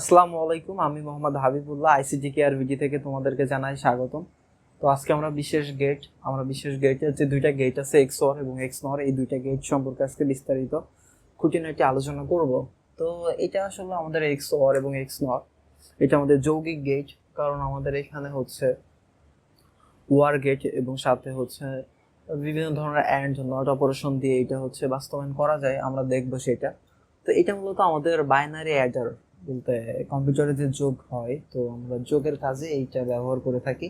আসসালামু আলাইকুম, আমি Mohammad Habibullah ICT care BD থেকে তোমাদেরকে জানাই স্বাগতম। তো আজকে আমরা বিশেষ গেট আমরা বিশেষ গেটের যে দুইটা গেট আছে এক্স ওর এবং এক্স নর এই দুইটা গেট সম্পর্কে আজকে বিস্তারিত খুঁটিনাটি আলোচনা করব। তো এটা আসলে আমাদের এক্স ওর এবং এক্স নর এটা আমাদের যৌগিক গেট কারণ আমাদের এখানে হচ্ছে ওয়ার গেট এবং সাথে হচ্ছে বিভিন্ন ধরনের অ্যান্ড নট অপারেশন দিয়ে এটা হচ্ছে বাস্তবায়ন করা যায়, আমরা দেখব সেটা। তো এটা মূলত আমাদের বাইনারি অ্যাডার বলতে কম্পিউটারে যে যোগ হয়, তো আমরা যোগের কাজে এইটা ব্যবহার করে থাকি।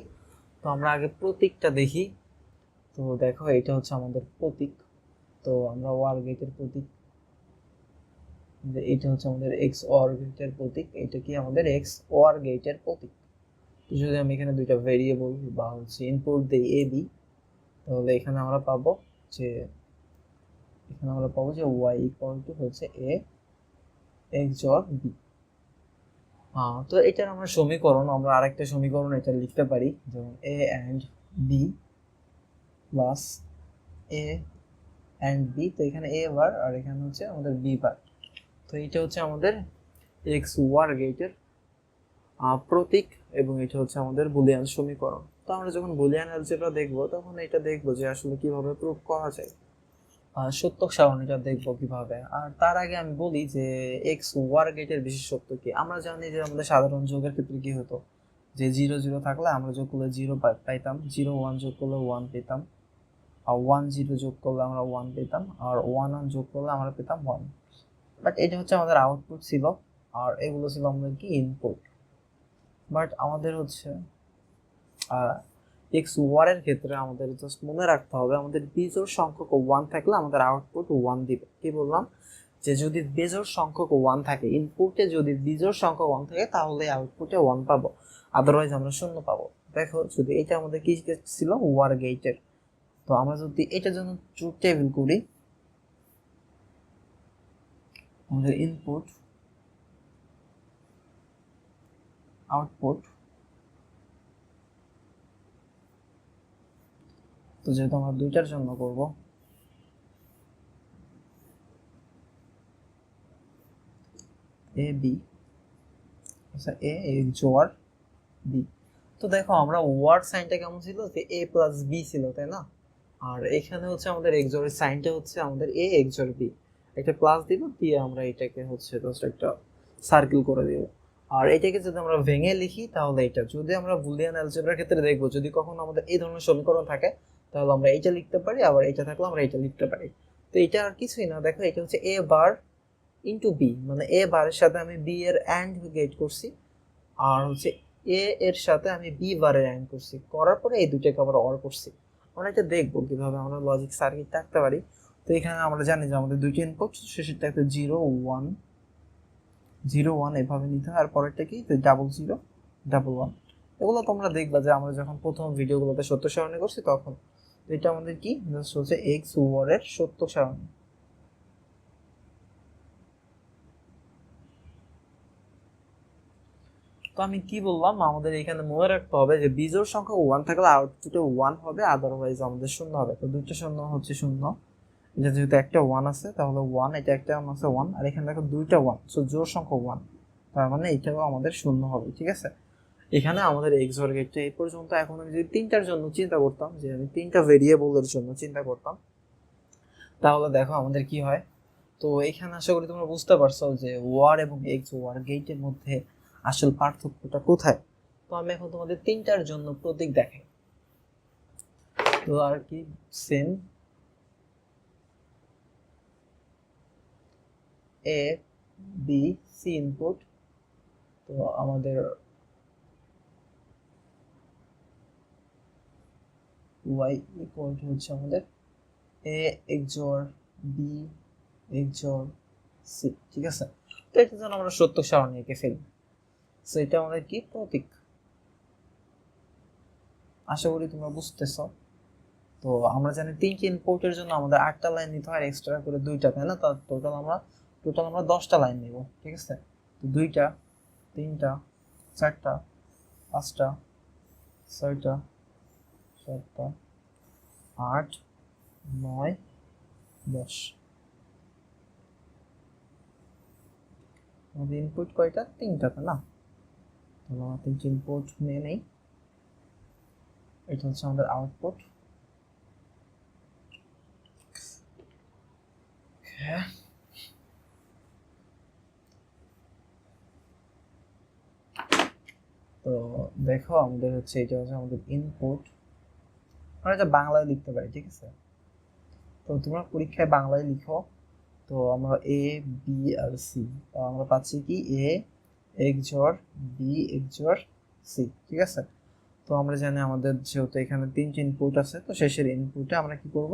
তো আমরা আগে প্রতীকটা দেখি। তো দেখো এটা হচ্ছে আমাদের প্রতীক। তো আমরা ওয়ার গেটের প্রতীক। যে এটা হচ্ছে আমাদের এক্স ওয়ার গেটের প্রতীক। এটা কি আমাদের এক্স ওয়ার গেটের প্রতীক? তো যদি আমি এখানে দুইটা ভেরিয়েবল বা হচ্ছে ইনপুট দিই এ বি তাহলে এখানে আমরা পাবো যে, এখানে আমরা পাবো যে ওয়াই ইকুয়াল টু হচ্ছে এ এক্স জর বি তো এটার আমরা সমীকরণ, আমরা আরেকটা সমীকরণ এটা লিখতে পারি যেমন A and B plus A and B তো এখানে এ বার আর এখানে হচ্ছে আমাদের বি বার তো এটা হচ্ছে আমাদের এক্স ওয়ার গেটের প্রতীক এবং এটা হচ্ছে আমাদের বুলিয়ান সমীকরণ। তো আমরা যখন বুলিয়ান অ্যালজেব্রা দেখব, তখন এটা দেখব যে আসলে কীভাবে প্রুফ করা যায়। সত্যক সারণীটা দেখব কীভাবে। আর তার আগে আমি বলি যে এক্স ওয়ার গেটের বিশেষত্ব কি? আমরা জানি যে আমাদের সাধারণ যোগের ক্ষেত্রে কি হতো? যে জিরো জিরো থাকলে আমরা যোগ করলে জিরো পাইতাম জিরো ওয়ান যোগ করলে ওয়ান পেতাম, আর ওয়ান জিরো যোগ করলে আমরা ওয়ান পেতাম, আর ওয়ান ওয়ান যোগ করলে আমরা পেতাম ওয়ান বাট এটা হচ্ছে আমাদের আউটপুট ছিল, আর এগুলো ছিল আমাদের কি ইনপুট বাট আমাদের হচ্ছে এক্স ওয়ারের ক্ষেত্রে আমাদের জাস্ট মনে রাখতে হবে, আমাদের বিজোড় সংখ্যক ওয়ান থাকলে আমাদের আউটপুট ওয়ান দিবে। কি বললাম? যে যদি বেজোড় সংখ্যক ওয়ান থাকে ইনপুটে যদি বিজোড় সংখ্যক ওয়ান থাকে, তাহলে আউটপুটে ওয়ান পাবো। আদারওয়াইজ আমরা শূন্য পাবো। দেখো, যদি এটা আমাদের কি ছিল ওয়ার গেটের তো আমরা যদি এটার জন্য ট্রুথ টেবিল করি, আমাদের ইনপুট আউটপুট তো যেহেতু আমরা দুইটার জন্য করব এ বি আচ্ছা এ জোয়ার বি তো দেখো, আমরা ওয়ার সাইনটা কেমন ছিল? যে এ প্লাস বি ছিল, তাই না? আর এখানে হচ্ছে আমাদের এক্সরের সাইনটা হচ্ছে আমাদের এ এক্সর বি একটা প্লাস দিব, দিয়ে আমরা এটাকে হচ্ছে জাস্ট একটা সার্কেল করে দিব। আর এটাকে যদি আমরা ভেঙে লিখি, তাহলে এটা। যদি আমরা বুলিয়ান অ্যালজেব্রার ক্ষেত্রে দেখব, যদি কখনো আমাদের এই ধরনের সমীকরণ থাকে তাহলে আমরা এইটা লিখতে পারি, আবার এইটা থাকলে আমরা এইটা লিখতে পারি। তো এটা আর কিছুই না। দেখো, এটা হচ্ছে এ বার ইন্টু বি মানে এ বারের সাথে আমি বি এর অ্যান্ড গেট করছি, আর হচ্ছে এ এর সাথে আমি বি বারের অ্যান্ড করছি। করার পরে এই দুটাকে আবার অর করছি। আমরা এটা দেখব কীভাবে আমরা লজিক সার্কিট থাকতে পারি। তো এখানে আমরা জানি যে আমাদের দুইটি ইনপুট শেষেরটা একটা জিরো ওয়ান জিরো ওয়ান এভাবে নিতে হয়, আর পরেরটা কি? ডাবল জিরো ডাবল ওয়ান এগুলো তোমরা দেখবা যে আমরা যখন প্রথম ভিডিওগুলোতে সত্য সারণী করছি, তখন তো এটা আমাদের কি? জাস্ট হচ্ছে এক্স ওয়ারের সত্য সারণী। তো আমি কি বললাম? আমাদের এখানে মনে রাখতে হবে যে বিজোড় সংখ্যা ওয়ান থাকলে আউটপুটে ওয়ান হবে আদারওয়াইজ আমাদের শূন্য হবে। তো দুইটা শূন্য হচ্ছে শূন্য। এটা যেহেতু একটা ওয়ান আছে তাহলে ওয়ান এটা একটা আছে ওয়ান আর এখানে দেখো দুইটা ওয়ান সো জোর সংখ্যা ওয়ান তার মানে এটাও আমাদের শূন্য হবে, ঠিক আছে? এখানে আমাদের এক্স ওয়ার গেটটা এই পর্যন্ত এখন আমি যদি তিনটার জন্য চিন্তা করতাম, যে আমি তিনটা ভেরিয়েবলের জন্য চিন্তা করতাম, তাহলে দেখো আমাদের কি হয়? তো এখানে আশা করি তোমরা বুঝতে পারছ যে ওয়ার এবং এক্স ওয়ার গেটের মধ্যে আসল পার্থক্যটা কোথায়? তো আমি এখন তোমাদের তিনটার জন্য প্রতীক দেখাই। তো আর কি? Same A B C input তো আমাদের ওয়াই ইকুয়াল টু হচ্ছে আমাদের A XOR B XOR C ঠিক আছে? তো এটার জন্য আমরা সত্য সারণী এঁকে ফেলি সো এটা আমাদের কি? প্রতীক। আশা করি তোমরা বুঝতেছ। তো আমরা জানি তিনটি ইনপুটের জন্য আমাদের আটটা লাইন নিতে হয় এক্সট্রা করে দুইটা, তাই না? তো টোটাল আমরা টোটাল আমরা দশটা লাইন নেব, ঠিক আছে? তো দুইটা, তিনটা, চারটা, পাঁচটা, ছয়টা সাতটা আট, নয়, দশ। আমাদের ইনপুট কয়টা? তিনটা তো না? তাহলে তিনটে ইনপুট নিয়ে নেই। এটা হচ্ছে আমাদের আউটপুট তো দেখো আমাদের হচ্ছে, এটা হচ্ছে আমাদের ইনপুট আমরা এটা বাংলায় লিখতে পারি, ঠিক আছে? তো তোমরা পরীক্ষায় বাংলায় লিখো। তো আমরা এ বি আর সি তো আমরা পাচ্ছি কি? এ এক জোর বি এক জোর সি ঠিক আছে? তো আমরা জানি আমাদের যেহেতু এখানে তিনটে ইনপুট আছে, তো শেষের ইনপুটে আমরা কি করব?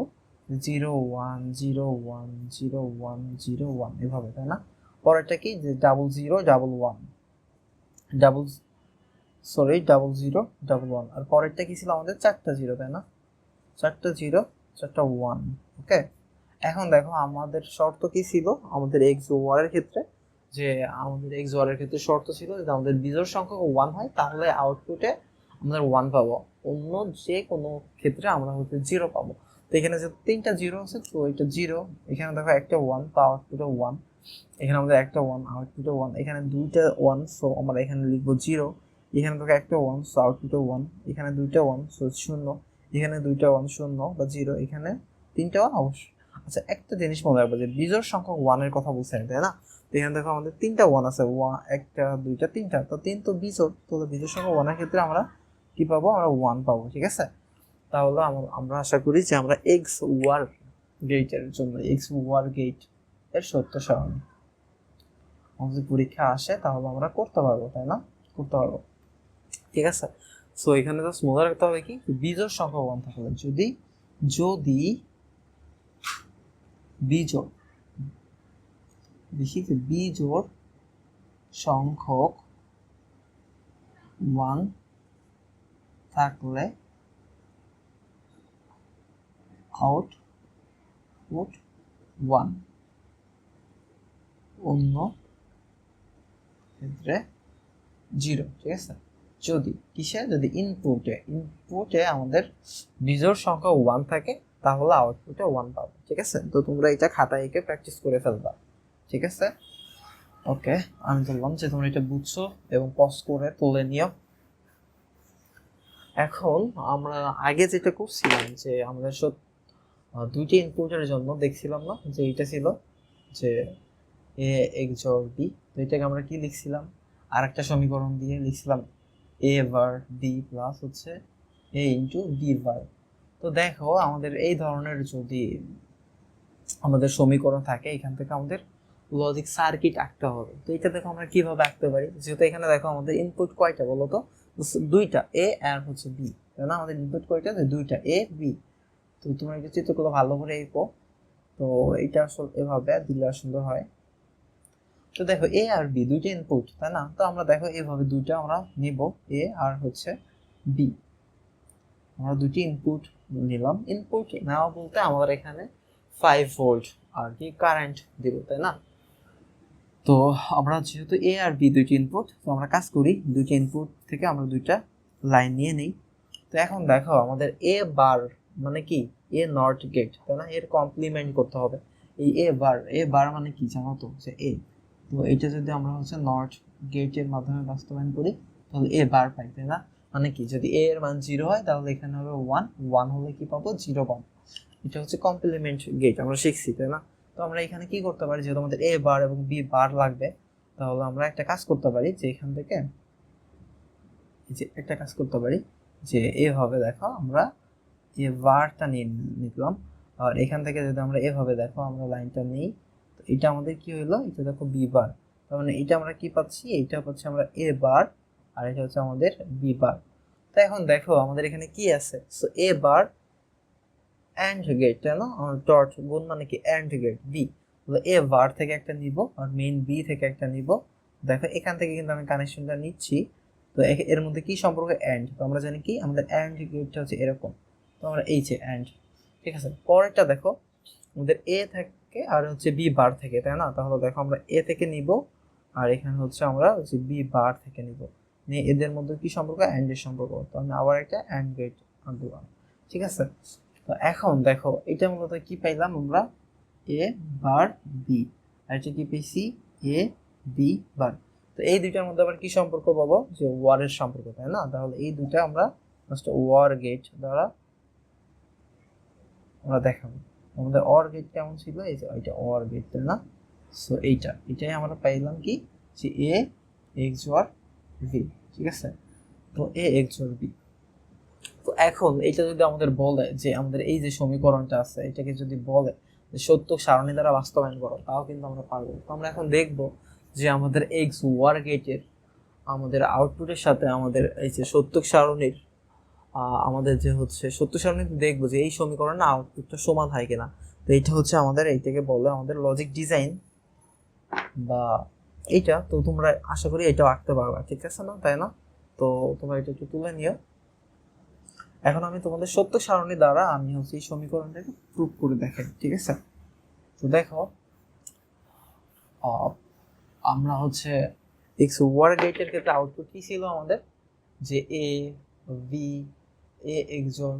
Zero one zero one zero one zero one এভাবে, তাই না? পরেরটা কি? যে double zero double one double sorry double zero double one আর পরেরটা কি ছিল আমাদের? চারটা জিরো তাই না? চারটা জিরো চারটা ওয়ান ওকে এখন দেখো আমাদের শর্ত কি ছিল? আমাদের এক্স ওয়ারের ক্ষেত্রে। যে আমাদের এক্স ওয়ারের ক্ষেত্রে শর্ত ছিল যে আমাদের বিজোড় সংখ্যক ওয়ান হয়, তাহলে আউটপুটে আমরা ওয়ান পাবো। অন্য যে কোনো ক্ষেত্রে আমরা হচ্ছে জিরো পাবো। তো এখানে যে তিনটা জিরো আছে, তো এটা জিরো এখানে দেখো একটা ওয়ান তো আউটপুটে ওয়ান এখানে আমাদের একটা ওয়ান আউটপুটে ওয়ান এখানে দুইটা ওয়ান সো আমরা এখানে লিখব জিরো এখানে দেখো একটা ওয়ান সো আউটপুটে ওয়ান এখানে দুইটা ওয়ান সো শূন্য। এখানে দুইটা ওয়ান শূন্য বা জিরো এখানে তিনটা ওয়ান অবশ্যই। আচ্ছা একটা জিনিস মনে রাখব যে বিজোড় সংখ্যক ওয়ানের কথা বলছেন তাই না? তো এখানে দেখো আমাদের তিনটা ওয়ান আছে ওয়ান একটা, দুইটা, তিনটা। তো তিন তো বিজোড় তো বিজোড় সংখ্যক ওয়ানের ক্ষেত্রে আমরা কি পাবো? আমরা ওয়ান পাবো, ঠিক আছে? তাহলে আমরা- আমরা আশা করি যে আমরা এক্স ওয়ার গেটের জন্য এক্স ওয়ার গেটের সত্য সারণী আমাদের পরীক্ষা আসে, তাহলে আমরা করতে পারব, তাই না? করতে পারব। ঠিক আছে? সো এখানে জাস্ট মনে রাখতে হবে কি? বীজোর সংখ্যা ওয়ান থাকলে যদি যদি বীজোড় দেখি যে বীজোড় সংখ্যক ওয়ান থাকলে আউটপুট ওয়ান অন্য ক্ষেত্রে জিরো ঠিক আছে? যদি, কিসে? যদি ইনপুটে ইনপুটে আমাদের বিজোড় সংখ্যা ওয়ান থাকে, তাহলে আউটপুটে ওয়ান পাবো, ঠিক আছে? তো তোমরা এটা খাতায় এঁকে প্র্যাকটিস করে ফেলবা, ঠিক আছে? ওকে আমি বললাম যে তোমরা এটা বুঝছ এবং পজ করে তুলে নিও। এখন আমরা আগে যেটা করছিলাম যে আমাদের সব দুইটি ইনপুটের জন্য দেখছিলাম না, যে এটা ছিল যে এ এক্স বি তো এটাকে আমরা কি লিখছিলাম? আর একটা সমীকরণ দিয়ে লিখছিলাম এ বার বি প্লাস হচ্ছে এ ইন্টু বি বার তো দেখো, আমাদের এই ধরনের যদি আমাদের সমীকরণ থাকে, এখান থেকে আমাদের লজিক সার্কিট আঁকতে হবে। তো এটা দেখো আমরা কীভাবে আঁকতে পারি? যেহেতু এখানে দেখো আমাদের ইনপুট কয়টা বলো তো? দুইটা এ আর হচ্ছে বি তাই না? আমাদের ইনপুট কয়টা? দুইটা এ বি তো তোমরা এটা চিত্রগুলো ভালো করে এঁকো। তো এটা আসলে এভাবে দিলে সুন্দর হয়। তো দেখো এ আর বি দুইটা ইনপুট তাই না? তো আমরা দেখো এভাবে দুইটা আমরা নিব। এ আর হচ্ছে বি আমরা দুটি ইনপুট নিলাম। ইনপুট নেওয়া বলতে আমাদের এখানে ফাইভ ভোল্ট আর কি কারেন্ট দিব, তাই না? তো আমরা যেহেতু এ আর বি দুইটি ইনপুট তো আমরা কাজ করি দুইটা ইনপুট থেকে আমরা দুইটা লাইন নিয়ে নিই। তো এখন দেখো আমাদের এ বার মানে কি? এ নর্থ গেট তাই না? এর কমপ্লিমেন্ট করতে হবে। এই এ বার এ বার মানে কি জানো তো? যে এ তো এটা যদি আমরা হচ্ছে নট গেটের মাধ্যমে বাস্তবায়ন করি, তাহলে এ বার পাই, তাই না? মানে কি, যদি এ এর মান জিরো হয়, তাহলে এখানে হবে ওয়ান ওয়ান হলে কি পাবো? জিরো পাবো। এটা হচ্ছে কমপ্লিমেন্ট গেট আমরা শিখছি, তাই না? তো আমরা এখানে কি করতে পারি? যেহেতু আমাদের এ বার এবং বি বার লাগবে, তাহলে আমরা একটা কাজ করতে পারি, যে এখান থেকে যে একটা কাজ করতে পারি, যে এভাবে দেখো, আমরা এ বারটা নিয়ে নিলাম। আর এখান থেকে যদি আমরা এভাবে দেখো, আমরা লাইনটা নিই। এটা আমাদের কি হলো এটা দেখো বি বার তার মানে এটা আমরা কি পাচ্ছি? এটা পাচ্ছি আমরা এ বার আর এটা হচ্ছে আমাদের বি বার তো এখন দেখো আমাদের এখানে কি আছে? So A bar and gate তাই না? ডট গুণ মানে কি? And gate B A bar থেকে একটা নিব আর মেইন বি থেকে একটা নিব। দেখো এখান থেকে কিন্তু আমি কানেকশনটা নিচ্ছি। তো এর মধ্যে কি সম্পর্ক? অ্যান্ড তো আমরা জানি কি? আমাদের অ্যান্ড গেটটা হচ্ছে এরকম। তো আমরা এই যে অ্যান্ড ঠিক আছে? পরেরটা দেখো। আমাদের এ থেকে, আর হচ্ছে বি বার থেকে, তাই না? তাহলে দেখো আমরা এ থেকে নিব, আর এখানে হচ্ছে আমরা হচ্ছে বি বার থেকে নিব। নিয়ে এদের মধ্যে কি সম্পর্ক? অ্যান্ডের সম্পর্ক। তো আমি আবার একটা অ্যান্ড গেট দিলাম ঠিক আছে? তো এখন দেখো, এটা মূলত কি পাইলাম আমরা? এ বার বি আর এটা কি পেয়েছি এ বি বার তো এই দুইটার মধ্যে আবার কি সম্পর্ক পাবো? যে ওয়ারের সম্পর্ক, তাই না? তাহলে এই দুইটা আমরা ফার্স্ট ওয়ার গেট দ্বারা আমরা দেখাবো। আমাদের অর গেট কেমন ছিল? এই যে এটা অর গেট তাই না? সো এইটা। এটাই আমরা পাইলাম কি? যে এ এক্স ওয়ার ভি ঠিক আছে? তো এ এক্স ওয়ার ভি তো এখন এটা যদি আমাদের বলে যে আমাদের এই যে সমীকরণটা আছে, এটাকে যদি বলে যে সত্য সারণী দ্বারা বাস্তবায়ন করো, তাও কিন্তু আমরা পারব। তো আমরা এখন দেখব যে আমাদের এক্স ওয়ার গেটের আমাদের আউটপুটের সাথে আমাদের এই যে সত্য সারণীর আমাদের যে হচ্ছে সত্য সারণীতে দেখব যে এই সমীকরণের আউটপুটটা সমান হয় কিনা। তো এইটা হচ্ছে আমাদের, এইটাকে বলে আমাদের লজিক ডিজাইন বা এইটা। তো তোমরা আশা করি এটাও আঁকতে পারবা, ঠিক আছে না? তাই না? তো তোমরা এটা একটু তুলে নিও। এখন আমি তোমাদের সত্য সারণী দ্বারা আমি হচ্ছে এই সমীকরণটাকে প্রুভ করে দেখাই, ঠিক আছে? তো দেখো আমরা হচ্ছে এক্স ওয়ার গেটের ক্ষেত্রে আউটপুট কি ছিল আমাদের? যে A B A XOR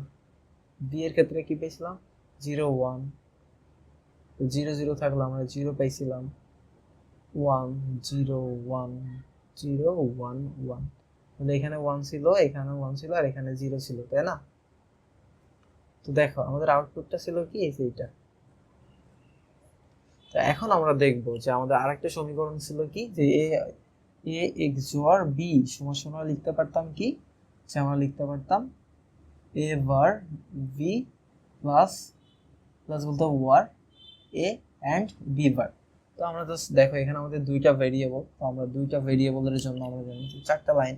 B এর ক্ষেত্রে কি পেয়েছিলাম জিরো ওয়ান। জিরো জিরো থাকলে আমরা জিরো পাইছিলাম। One, zero one zero one one. তাহলে এখানে ওয়ান ছিল, এখানে ওয়ান ছিল, আর এখানে জিরো ছিল, তাই না? তো দেখো, আমাদের আউটপুটটা ছিল কি? এইটা। তো এখন আমরা দেখব যে আমাদের আরেকটা সমীকরণ ছিল কি? যে এ এ এক্স জোয়ার বি সমান লিখতে পারতাম কি? যে আমরা লিখতে পারতাম A bar B plus plus বলতে or A and B bar তো আমরা জাস্ট দেখো, এখানে আমাদের দুইটা ভেরিয়েবল তো আমরা দুইটা ভেরিয়েবলের জন্য আমরা জানি চারটা লাইন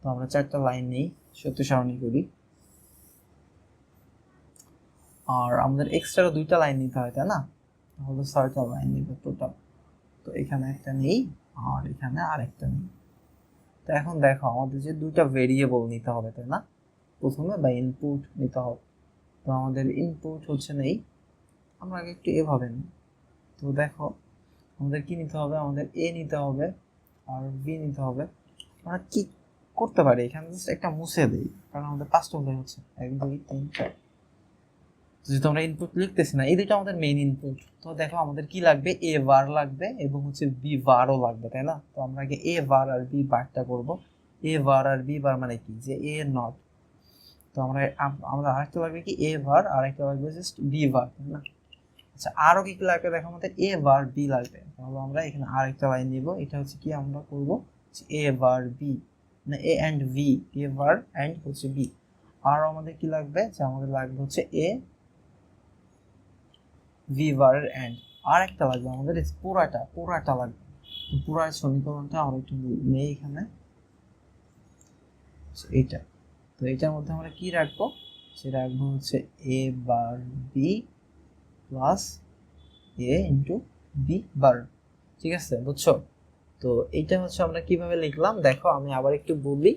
তো আমরা চারটা লাইন নেই, সত্য সারণী করি। আর আমাদের এক্সট্রা দুইটা লাইন নিতে হয়, তাই না? তাহলে ছয়টা লাইন নিবে টোটাল তো এখানে একটা নেই, আর এখানে আরেকটা নেই। তো এখন দেখো, আমাদের যে দুইটা ভেরিয়েবল নিতে হবে, তাই না? প্রথমে বা ইনপুট নিতে হবে। তো আমাদের ইনপুট হচ্ছে নেই আমরা আগে একটু এভাবে নিই। তো দেখো, আমাদের কি নিতে হবে? আমাদের এ নিতে হবে আর বি নিতে হবে। আমরা কি করতে পারি? এখানে জাস্ট একটা মুছে দিই, কারণ আমাদের পাঁচটা হলে হচ্ছে। এক, দুই, তিন, চার। যেহেতু আমরা ইনপুট লিখতেছি না, এই দুটো আমাদের মেইন ইনপুট তো দেখো, আমাদের কি লাগবে? এ বার লাগবে এবং হচ্ছে বি বারও লাগবে, তাই না? তো আমরা আগে এ বার আর বি বারটা করব। এ বার আর বি বার মানে কি? যে এ নট তো আমরা আম- আমরা আরেকটা লাগবে কি? এ বার আর একটা লাগবে জাস্ট বি তাই না? আচ্ছা আরও কি কি লাগবে? দেখো আমাদের এ বার বি লাগবে। তাহলে আমরা এখানে আরেকটা লাইন নিব। এটা হচ্ছে কি আমরা করব? এ বার বি মানে A and B A bar and হচ্ছে বি আর আমাদের কি লাগবে? যে আমাদের লাগবে হচ্ছে এ ভি বারের অ্যান্ড আর একটা লাগবে আমাদের পুরাটা পুরাটা লাগবে। পুরা সমীকরণটা আমরা একটু নেই এখানে। এইটা। তো এটার মধ্যে আমরা কি রাখব? সেটা রাখব হচ্ছে A bar B plus A into B bar ঠিক আছে, বুঝছ? তো এইটা হচ্ছে আমরা কীভাবে লিখলাম? দেখো, আমি আবার একটু বলি।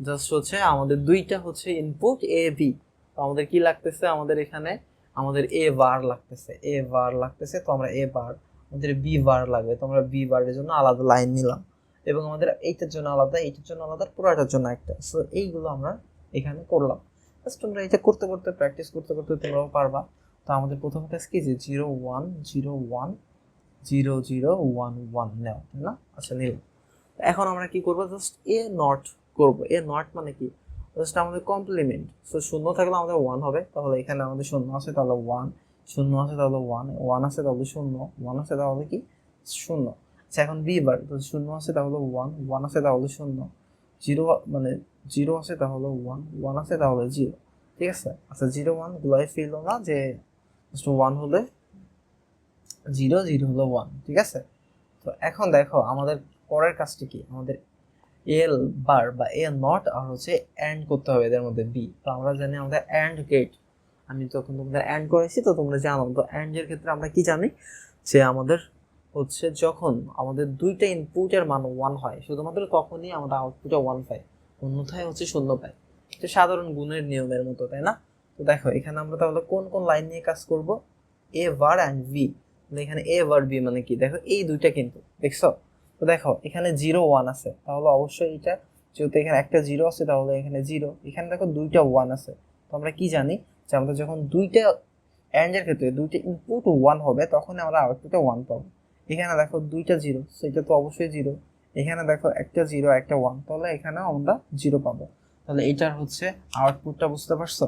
জাস্ট হচ্ছে আমাদের দুইটা হচ্ছে ইনপুট এ বি তো আমাদের কি লাগতেছে? আমাদের এখানে আমাদের এ বার লাগতেছে। এ বার লাগতেছে, তো আমরা এ বার আমাদের বি বার লাগবে। তো আমরা বি বারের জন্য আলাদা লাইন নিলাম। এবং আমাদের এইটার জন্য আলাদা, এইটার জন্য আলাদা, পুরাটার জন্য একটা। সো এইগুলো আমরা এখানে করলাম। জাস্ট তোমরা এটা করতে করতে প্র্যাকটিস করতে করতে তোমরাও পারবা। তো আমাদের প্রথম কাজ কি যে zero one zero one zero zero one one নেও তাই না? আচ্ছা নিল এখন আমরা কি করব? জাস্ট এ নট করব। এ নট মানে কি? জাস্ট আমাদের কমপ্লিমেন্ট সো শূন্য থাকলে আমাদের ওয়ান হবে। তাহলে এখানে আমাদের শূন্য আছে, তাহলে ওয়ান শূন্য আছে, তাহলে ওয়ান ওয়ান আছে, তাহলে শূন্য। ওয়ান আছে, তাহলে কি? শূন্য। আচ্ছা এখন বি বার তো শূন্য আছে, তাহলে ওয়ান ওয়ান আছে, তাহলে শূন্য। জিরো মানে জিরো আছে তাহলে ওয়ান ওয়ান আছে তাহলে জিরো ঠিক আছে? আচ্ছা জিরো ওয়ান গুলাই ফিল না যে ওয়ান হলে জিরো জিরো হলো ওয়ান ঠিক আছে? তো এখন দেখো, আমাদের পরের কাজটি কি? আমাদের এল বার বা এ নট আর হচ্ছে অ্যান্ড করতে হবে এদের মধ্যে বি তো আমরা জানি আমাদের অ্যান্ড গেট আমি যখন তোমাদের অ্যান্ড করেছি, তো তোমরা জানো, তো অ্যান্ড এর ক্ষেত্রে আমরা কি জানি? যে আমাদের হচ্ছে যখন আমাদের দুইটা ইনপুটের মান ওয়ান হয়, শুধুমাত্র তখনই আমরা আউটপুটে ওয়ান পাই অন্যথায় হচ্ছে শূন্য পাই এটা সাধারণ গুণের নিয়মের মতো, তাই না? তো দেখো, এখানে আমরা তাহলে কোন কোন লাইন নিয়ে কাজ করব? এ বার অ্যান্ড ভি এখানে এ বার বি মানে কি? দেখো, এই দুইটা কিন্তু, দেখছ? তো দেখো, এখানে জিরো ওয়ান আছে। তাহলে অবশ্যই এটা, যেহেতু এখানে একটা জিরো আছে, তাহলে এখানে জিরো এখানে দেখো দুইটা ওয়ান আছে। তো আমরা কি জানি? যে আমরা যখন দুইটা অ্যান্ডের ক্ষেত্রে দুইটা ইনপুট ওয়ান হবে তখন আমরা আউটপুটে ওয়ান পাবো। এখানে দেখো দুইটা জিরো সেটা তো অবশ্যই জিরো এখানে দেখো একটা জিরো, একটা ওয়ান তাহলে এখানে আমরা জিরো পাবো। তাহলে এটার হচ্ছে আউটপুটটা বুঝতে পারছ?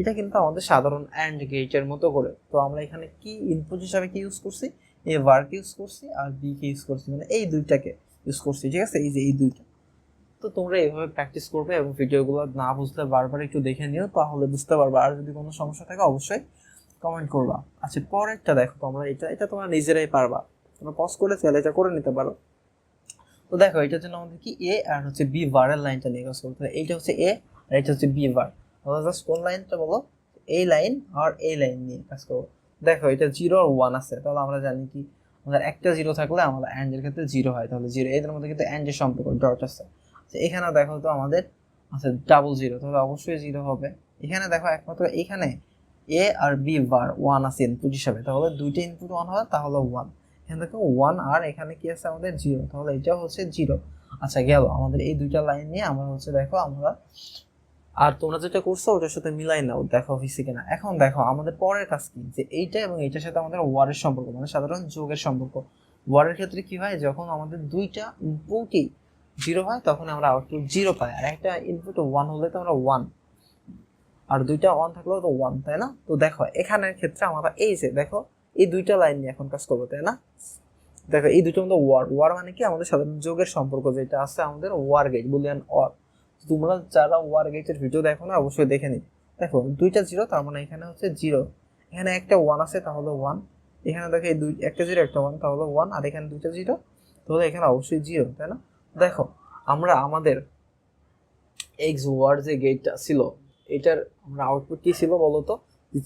এটা কিন্তু আমাদের সাধারণ অ্যান্ড গেটের মতো করে। তো আমরা এখানে কি ইনপুট হিসাবে কি ইউজ করছি? এ ওয়ার্ক ইউজ করছি আর বি কে ইউজ করছি। মানে এই দুইটাকে ইউজ করছি, ঠিক আছে? এই যে এই দুইটা। তো তোমরা এইভাবে প্র্যাকটিস করবে এবং ভিডিওগুলো না বুঝলে বারবার একটু দেখে নিও, তাহলে বুঝতে পারবে। আর যদি কোনো সমস্যা থাকে, অবশ্যই কমেন্ট করবা। আচ্ছা পরেরটা দেখো তোমরা। এটা এটা তোমরা নিজেরাই পারবা। তোমরা পজ করে চাইলে এটা করে নিতে পারো। তো দেখো এটার জন্য আমাদের কি? এ আর হচ্ছে বি ভারের লাইনটা নিয়ে কাজ করতে হবে। এইটা হচ্ছে এ আর এটা হচ্ছে বি ভার তাহলে জাস্ট কোন লাইনটা বলো? এই লাইন আর এই লাইন নিয়ে কাজ করব। দেখো, এটা জিরো আর ওয়ান আছে। তাহলে আমরা জানি কি? আমাদের একটা জিরো থাকলে আমাদের অ্যান্ডের ক্ষেত্রে জিরো হয়। তাহলে জিরো এদের মধ্যে কিন্তু অ্যান্ডের সম্পর্ক ডট আছে। তো এখানে দেখো তো আমাদের আছে ডাবল জিরো তাহলে অবশ্যই জিরো হবে। এখানে দেখো একমাত্র এখানে এ আর বি বার ওয়ান আছে ইনপুট হিসাবে। তাহলে দুইটা ইনপুট ওয়ান হয়, তাহলে ওয়ান এখানে দেখো ওয়ান আর এখানে কি আছে আমাদের জিরো তাহলে এটাও হচ্ছে জিরো আচ্ছা গেল। আমাদের এই দুইটা লাইন নিয়ে আমরা হচ্ছে দেখো, আমরা আর তোমরা যেটা করছ, ওটার সাথে মিলাই নাও, দেখো হয়েছে কিনা। এখন দেখো, আমাদের পরের কাজ কি? যে এইটা এবং এইটার সাথে আমাদের ওয়ারের সম্পর্ক মানে সাধারণ যোগের সম্পর্ক। ওয়ারের ক্ষেত্রে কি হয়? যখন আমাদের দুইটা ইনপুটই জিরো হয়, তখন আমরা আউটপুট জিরো পাই। আর একটা ইনপুট ওয়ান হলে তো আমরা ওয়ান আর দুইটা ওয়ান থাকলেও তো ওয়ান তাই না? তো দেখো, এখানের ক্ষেত্রে আমরা এই যে, দেখো এই দুইটা লাইন নিয়ে এখন কাজ করব, তাই না? দেখো, এই দুটো মধ্যে ওয়ার ওয়ার মানে কি? আমাদের সাধারণ যোগের সম্পর্ক যেটা আছে আমাদের ওয়ার গেট বুলিয়ান অর তোমরা যারা ওয়ার গেটের ভিডিও দেখো না, অবশ্যই দেখে নিই দেখো, দুইটা জিরো তার মানে এখানে হচ্ছে জিরো এখানে একটা ওয়ান আছে, তাহলে ওয়ান এখানে দেখো এই দুই, একটা জিরো একটা ওয়ান তাহলে ওয়ান আর এখানে দুইটা জিরো তাহলে এখানে অবশ্যই জিরো তাই না? দেখো, আমরা আমাদের এক্স ওয়ার যে গেটটা ছিল, এটার আমরা আউটপুট কি ছিল বলতো?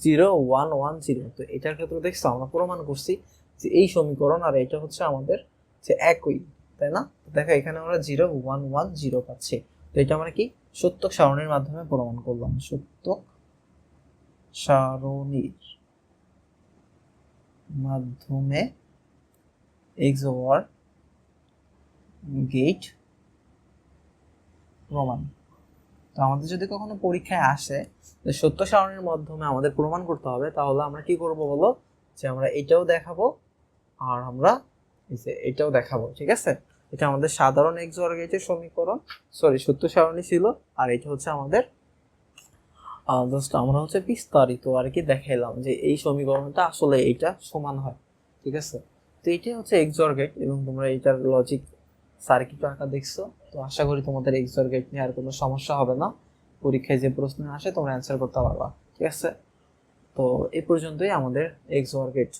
Zero one one zero. তো এটার ক্ষেত্রে দেখছ, আমরা প্রমাণ করছি যে এই সমীকরণ আর এটা হচ্ছে আমাদের যে একই, তাই না? দেখো, এখানে আমরা জিরো ওয়ান ওয়ান জিরো পাচ্ছি। তো এটা আমরা কি? সত্যক সারণীর মাধ্যমে প্রমাণ করলাম। সত্যক সারণীর মাধ্যমে এক্স ওয়ার গেট প্রমাণ। তো আমাদের যদি কখনো পরীক্ষায় আসে যে সত্য সারণীর মাধ্যমে আমাদের প্রমাণ করতে হবে, তাহলে আমরা কি করব বলো? যে আমরা এটাও দেখাবো আর আমরা এটাও দেখাবো, ঠিক আছে? এটা আমাদের সাধারণ এক্স গেটের সমীকরণ সরি সত্য সারণী ছিল আর এটা হচ্ছে আমাদের জাস্ট আমরা হচ্ছে বিস্তারিত আর কি দেখাইলাম যে এই সমীকরণটা আসলে এইটা সমান হয়, ঠিক আছে? তো এইটাই হচ্ছে এক্স গেট এবং তোমরা এটার লজিক সার্কিট আঁকা দেখছ। তো আশা করি তোমাদের এক্স গেট নিয়ে আর কোনো সমস্যা হবে না। পরীক্ষায় যে প্রশ্ন আসে তোমরা অ্যান্সার করতে পারবা, ঠিক আছে? তো এ পর্যন্তই আমাদের এক্স গেট